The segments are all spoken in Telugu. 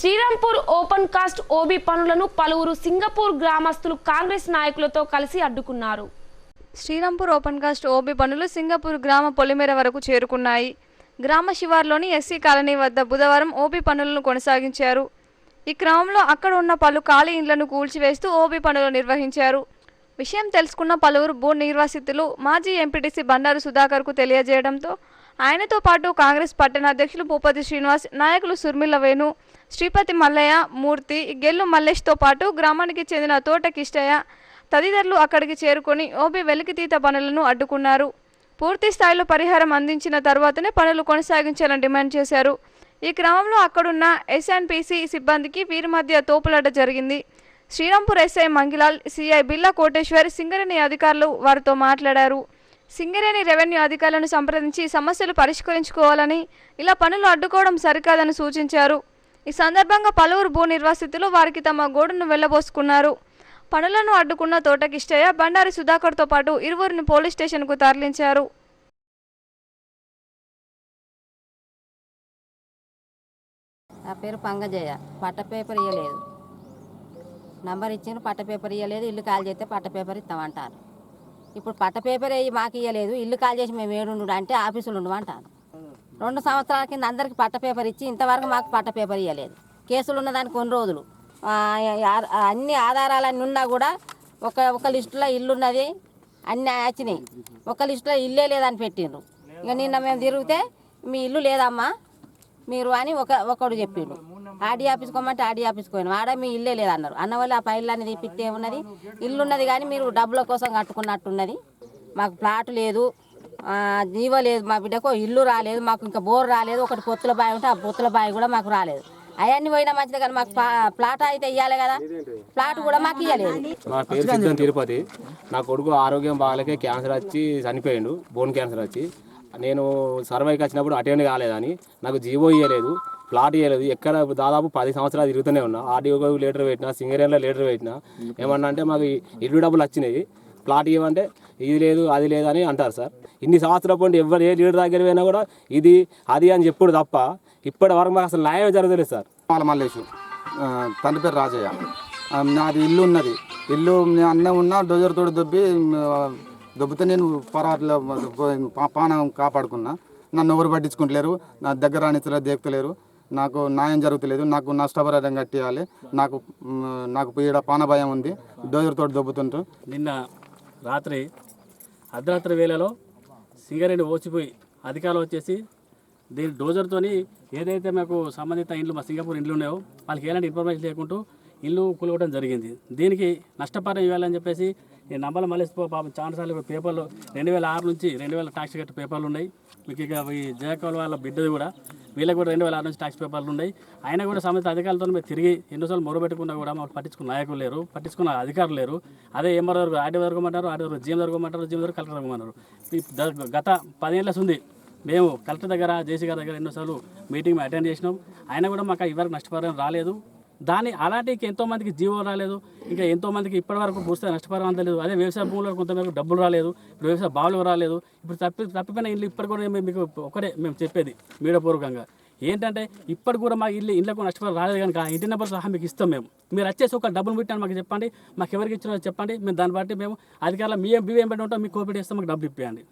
శ్రీరాంపూర్ ఓపెన్ కాస్ట్ ఓబీ పనులను పలువురు సింగపూర్ గ్రామస్తులు కాంగ్రెస్ నాయకులతో కలిసి అడ్డుకున్నారు. శ్రీరాంపూర్ ఓపెన్ కాస్ట్ ఓబీ పనులు సింగపూర్ గ్రామ పొలిమేర వరకు చేరుకున్నాయి. గ్రామ శివార్లోని ఎస్సీ కాలనీ వద్ద బుధవారం ఓబీ పనులను కొనసాగించారు. ఈ క్రమంలో అక్కడ ఉన్న పలు ఖాళీ ఇండ్లను కూల్చివేస్తూ ఓబీ పనులు నిర్వహించారు. విషయం తెలుసుకున్న పలువురు భూ నిర్వాసితులు మాజీ ఎంపీటీసీ బండారు సుధాకర్కు తెలియజేయడంతో ఆయనతో పాటు కాంగ్రెస్ పట్టణ అధ్యక్షులు భూపతి శ్రీనివాస్ నాయకులు సుర్మిల వేణు శ్రీపతి మల్లయ్య మూర్తి గెల్లు మల్లేష్తో పాటు గ్రామానికి చెందిన తోట కిష్టయ్య తదితరులు అక్కడికి చేరుకొని ఓబీ వెలికితీత పనులను అడ్డుకున్నారు. పూర్తి స్థాయిలో పరిహారం అందించిన తర్వాతనే పనులు కొనసాగించాలని డిమాండ్ చేశారు. ఈ క్రమంలో అక్కడున్న ఎస్ఎన్పిసి సిబ్బందికి వీరి మధ్య తోపులాట జరిగింది. శ్రీరాంపూర్ ఎస్ఐ మంగిలాల్ సిఐ బిల్లా కోటేశ్వర్ సింగరేణి అధికారులు వారితో మాట్లాడారు. సింగరేణి రెవెన్యూ అధికారులను సంప్రదించి సమస్యలు పరిష్కరించుకోవాలని ఇలా పనులు అడ్డుకోవడం సరికాదని సూచించారు. ఈ సందర్భంగా పలువురు భూ నిర్వాసితులు వారికి తమ గోడును వెళ్ళబోసుకున్నారు. పనులను అడ్డుకున్న తోటకిష్టయ్య బండారి సుధాకర్తో పాటు ఇరువురిని పోలీస్ స్టేషన్కు తరలించారు. నా పేరు పంగజయ్య పట్ట పేపర్ ఇవ్వలేదు నంబర్ ఇచ్చిన పట్ట పేపర్ ఇవ్వలేదు ఇల్లు కాల్ చేస్తే పట్ట పేపర్ ఇస్తామంటారు. ఇప్పుడు పట్ట పేపర్ అయ్యి మాకు ఇవ్వలేదు ఇల్లు కాల్ చేసి మేము ఏడుండు అంటే ఆఫీసులు ఉండమంటాను రెండు సంవత్సరాల కింద అందరికి పట్ట పేపర్ ఇచ్చి ఇంతవరకు మాకు పట్ట పేపర్ ఇవ్వలేదు కేసులు ఉన్నదానికి కొన్ని రోజులు. ఆ, అన్ని ఆధారాలన్నీ ఉన్నా కూడా ఒక ఒక లిస్టులో ఇల్లు ఉన్నది అన్నీ వచ్చినాయి ఒక లిస్టులో ఇల్లే లేదని పెట్టిండ్రు. ఇక నిన్న మేము తిరిగితే మీ ఇల్లు లేదమ్మా మీరు అని ఒక ఒకడు చెప్పిండు. ఆడి ఆఫీస్కి పోమంటే ఆడి ఆఫీస్కి పోయినాం ఆడ మీ ఇల్లే లేదన్నారు. అన్న వాళ్ళు ఆ అనేది పిట్టి ఏమున్నది ఇల్లు ఉన్నది కానీ మీరు డబ్బుల కోసం కట్టుకున్నట్టున్నది. మాకు ప్లాట్ లేదు. జీవో లేదు. మా బిడ్డకు ఇల్లు రాలేదు. మాకు ఇంకా బోర్ రాలేదు. ఒకటి పొత్తుల బావి ఉంటే ఆ పొత్తుల బావి కూడా మాకు రాలేదు. అవన్నీ పోయినా మంచిది కానీ మాకు ప్లా- ప్లాట్ అయితే ఇవ్వాలి కదా. ప్లాట్ కూడా మాకు ఇవ్వలేదు నా పేరు సిద్ధం తిరుపతి. నా కొడుకు ఆరోగ్యం బాగాలేక క్యాన్సర్ వచ్చి చనిపోయిండు. బోన్ క్యాన్సర్ వచ్చి. నేను సర్వైకి వచ్చినప్పుడు అటెండ్ కాలేదని. నాకు జీవో ఇవ్వలేదు ప్లాట్ ఇవ్వలేదు ఎక్కడ దాదాపు పది సంవత్సరాలు తిరుగుతూనే ఉన్నా. ఆర్డీఓ లీటర్ పెట్టినా సింగరేన్లో లీటర్ పెట్టినా ఏమన్నా అంటే మాకు ఇల్లు డబ్బులు వచ్చినాయి. ప్లాట్ ఇవ్వమంటే ఇది లేదు అది లేదు అని అంటారు సార్. ఇన్ని సంవత్సరాల పండి ఎవరు ఏ లీడర్ దగ్గర పోయినా కూడా ఇది అది అని చెప్పుడు తప్ప ఇప్పటి వరకు మాకు అసలు న్యాయం జరగలేదు సార్. మాల మల్లేషు ఆ, తండ్రి పేరు రాజయ్య. నాది ఇల్లు ఉన్నది. ఇల్లు నేను అన్నం ఉన్నా డోజర్ తోడు దొబ్బి దొబ్బితే నేను పరాట్లో పానం కాపాడుకున్నా. నన్ను ఎవరు పట్టించుకుంటలేరు. నా దగ్గర రాణించలేదు దేక్తలేరు. నాకు న్యాయం జరుగుతలేదు నాకు నష్టపరిహారం కట్టియాలి నాకు నాకు ఈడ పానభయం ఉంది డోజర్ తోటి దొబ్బుతుంటూ నిన్న రాత్రి అర్ధరాత్రి వేళలో సింగరేణి ఓచిపోయి అధికారులు వచ్చేసి దీని డోజర్తోని ఏదైతే మాకు సంబంధిత ఇండ్లు మా సింగపూర్ ఇండ్లు ఉన్నాయో వాళ్ళకి ఎలాంటి ఇన్ఫర్మేషన్ లేకుంటూ ఇల్లు కూలగొట్టడం జరిగింది. దీనికి నష్టపరిహారం ఇవ్వాలని చెప్పేసి నేను నంబల మలేసి పాపం చాలాసార్లు పేపర్లు రెండు వేల ఆరు నుంచి రెండు వేల ట్యాక్స్ కట్టే పేపర్లు ఉన్నాయి. మీకు ఇక ఈ జయకౌల్ వాళ్ళ బిడ్డది కూడా వీళ్ళకి కూడా రెండు వేల ఆరు నుంచి ట్యాక్స్ పేపర్లు ఉన్నాయి. అయినా కూడా సంబంధిత అధికారులతో మేము తిరిగి ఎన్నోసార్లు మొరబెట్టుకున్నా కూడా మాకు పట్టించుకున్న నాయకులు లేరు పట్టించుకున్న అధికారులు లేరు. అదే ఎంఆర్ వరకు ఆర్డీ వరకమంటారు ఆర్డీ వరకు జీఎం వరకమంటారు జీఎం వరకు కలెక్టర్ వరకమన్నారు గత పదేళ్ళ ఉంది. మేము కలెక్టర్ దగ్గర జేసీ గారి దగ్గర ఎన్నోసార్లు మీటింగ్ అటెండ్ చేసినాం. అయినా కూడా మాకు ఇవరకు నష్టపరిహారం రాలేదు. దాని అలాంటి ఎంతోమందికి జీవో రాలేదు. ఇంకా ఎంతోమందికి ఇప్పటివరకు పూస్తే నష్టపరిహారం అందలేదు అదే వ్యవసాయ భూములకు కొంతమేరకు డబ్బులు రాలేదు. ఇప్పుడు వ్యవసాయ బావులు రాలేదు. ఇప్పుడు తప్పి తప్పిపోయిన ఇల్లు ఇప్పటి కూడా మేము మీకు ఒకటే మేము చెప్పేది మీడియాపూర్వకంగా. ఏంటంటే ఇప్పటి కూడా మా ఇల్లు ఇళ్ళకు నష్టపరం రాలేదు కనుక ఇంటి నెంబర్ సహా మీకు ఇస్తాం మేము. మీరు వచ్చేసి ఒక డబ్బులు పెట్టాను మాకు చెప్పండి. మాకు ఎవరికి ఇచ్చినారో చెప్పండి. మేము దాన్ని బట్టి మేము అధికారులు మీ బియ్యం పెట్టి ఉంటాం. మీకు కోపిడి ఇస్తాం మాకు డబ్బులు ఇప్పేయండి.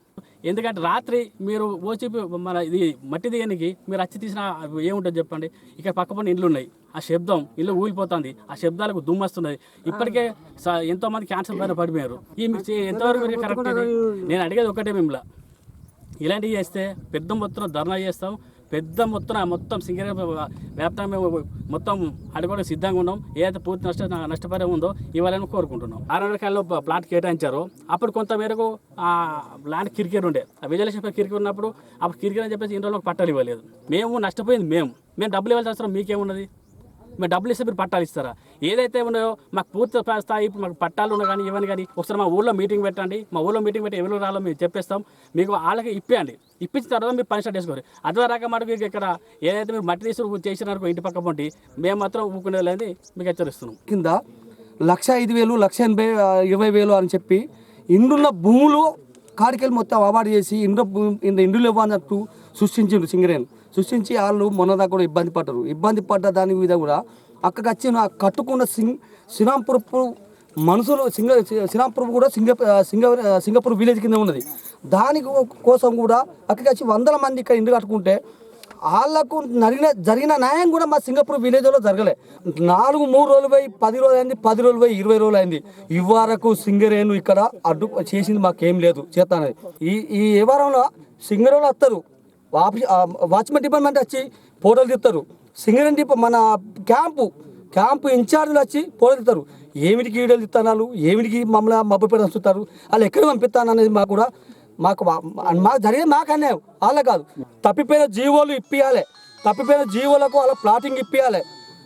ఎందుకంటే రాత్రి మీరు ఓచిపి మన ఇది మట్టి దిగనికి మీరు వచ్చి తీసిన ఏముంటుంది చెప్పండి? ఇక్కడ పక్క పని ఇండ్లు ఉన్నాయి. ఆ శబ్దం ఇల్లు ఊగిపోతుంది. ఆ శబ్దాలకు దుమ్ము వస్తున్నది ఇప్పటికే స- ఎంతో మంది క్యాన్సర్ పైన పడిపోయారు. ఈ మీకు ఎంతవరకు కరెక్ట్ నేను అడిగేది ఒకటే మిమ్మల్ని. ఇలాంటివి చేస్తే పెద్ద మొత్తం ధర్నా చేస్తాం. పెద్ద మొత్తం మొత్తం సింగర్ వ్యాప్తంగా మేము మొత్తం అడగడం సిద్ధంగా ఉన్నాం. ఏదైతే పూర్తి నష్ట నష్టపరిహారం ఉందో ఇవ్వాలని కోరుకుంటున్నాం. ఆరోగ్యాల్లో ప్లాట్ కేటాయించారో. అప్పుడు కొంత మేరకు ఆ ల్యాండ్ కిరికెట్ ఉండే. ఆ విజయలక్ష్మి కిరికెట్ ఉన్నప్పుడు అప్పుడు కిరికెట్ అని చెప్పేసి ఇంట్లో పట్టాలు ఇవ్వలేదు. మేము నష్టపోయింది మేము. మేము డబ్బులు ఇవ్వాల్సిన అవసరం మీకేమున్నది? మేము డబ్బులు ఇస్తే మీరు పట్టాలు ఇస్తారా? ఏదైతే ఉన్నాయో మాకు పూర్తి స్థాయి ఇప్పుడు మాకు పట్టాలు ఉన్నా కానీ ఇవ్వని కానీ ఒకసారి మా ఊళ్ళో మీటింగ్ పెట్టండి. మా ఊళ్ళో మీటింగ్ పెట్టి ఎవరు రాలో మేము చెప్పేస్తాం. మీకు వాళ్ళకి ఇప్పియండి. ఇప్పించిన తర్వాత మీరు పని స్టార్ట్ చేసుకోరు అదివరాక మాట మీకు ఇక్కడ ఏదైతే మీరు మట్టి తీసుకు చేసినారు ఇంటి పక్క పొంటి మేము మాత్రం ఊపుకునే అనేది మీకు హెచ్చరిస్తున్నాం. కింద లక్ష ఐదు వేలు లక్ష ఎనభై ఇరవై వేలు అని చెప్పి ఇండ్లున్న భూములు కాడికెళ్ళి మొత్తం అవార్డు చేసి ఇండ్ల ఇండ్లు ఇవ్వనట్టు సృష్టించిండు సింగరేణి. సృష్టించి వాళ్ళు మొన్నదాకా కూడా ఇబ్బంది పడ్డరు. ఇబ్బంది పడ్డ దాని మీద కూడా అక్కడికి వచ్చిన కట్టుకున్న సింగ్ శ్రీరాంపూర్ మనుషులు సింగ శ్రీరాంపూర్ కూడా సింగ సింగ సింగపూర్ విలేజ్ కింద ఉన్నది. దాని కోసం కూడా అక్కడికి వచ్చి వందల మంది ఇక్కడ ఇండ్లు కట్టుకుంటే వాళ్ళకు జరిగిన జరిగిన న్యాయం కూడా మా సింగపూర్ విలేజ్లో జరగలే. నాలుగు మూడు రోజులు పోయి పది రోజులు అయింది పది రోజులు పోయి ఇరవై రోజులు అయింది. ఇవ్వరకు సింగరేణు ఇక్కడ అడ్డు చేసింది మాకేం లేదు. చేస్తానది ఈ ఈ వ్యవహారంలో సింగరేణులు వస్తారు వాచ్మెన్ డిపార్ట్మెంట్ వచ్చి ఫోటోలు తీస్తారు. సింగరేణి డిపా మన క్యాంపు క్యాంపు ఇన్ఛార్జ్లు వచ్చి ఫోటోలు తీస్తారు. ఏమిటికి వీడియోలు ఇస్తానాలు ఏమిటికి మమ్మల్ని మబ్బు చూస్తారు వాళ్ళు ఎక్కడ పంపిస్తాను అనేది మాకు కూడా మాకు మాకు జరిగేది మాకు అన్యాయం. వాళ్ళే కాదు. తప్పిపోయిన జీవోలు ఇప్పియాలి. తప్పిపోయిన జీవోలకు వాళ్ళ ప్లాటింగ్ ఇప్పియాలి.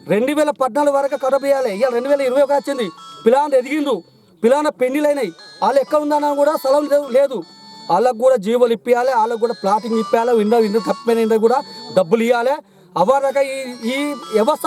రెండు వేల పద్నాలుగు వరకు కడపేయాలి ఇవాళ రెండు వేల ఇరవై ఒకటి వచ్చింది. పిలాన ఎదిగిండు పిలాన పెళ్ళిలైనాయి వాళ్ళు ఎక్కడ ఉందన్నా కూడా స్థలం లేదు- లేదు. వాళ్ళకు కూడా జీవోలు ఇప్పియాలి వాళ్ళకు కూడా ప్లాటింగ్ ఇప్పియాలి ఇండ ఇండ తప్పిపోయిన ఇండ కూడా డబ్బులు ఇవ్వాలి అవ్వదాకా ఈ ఈ వ్యవస్థ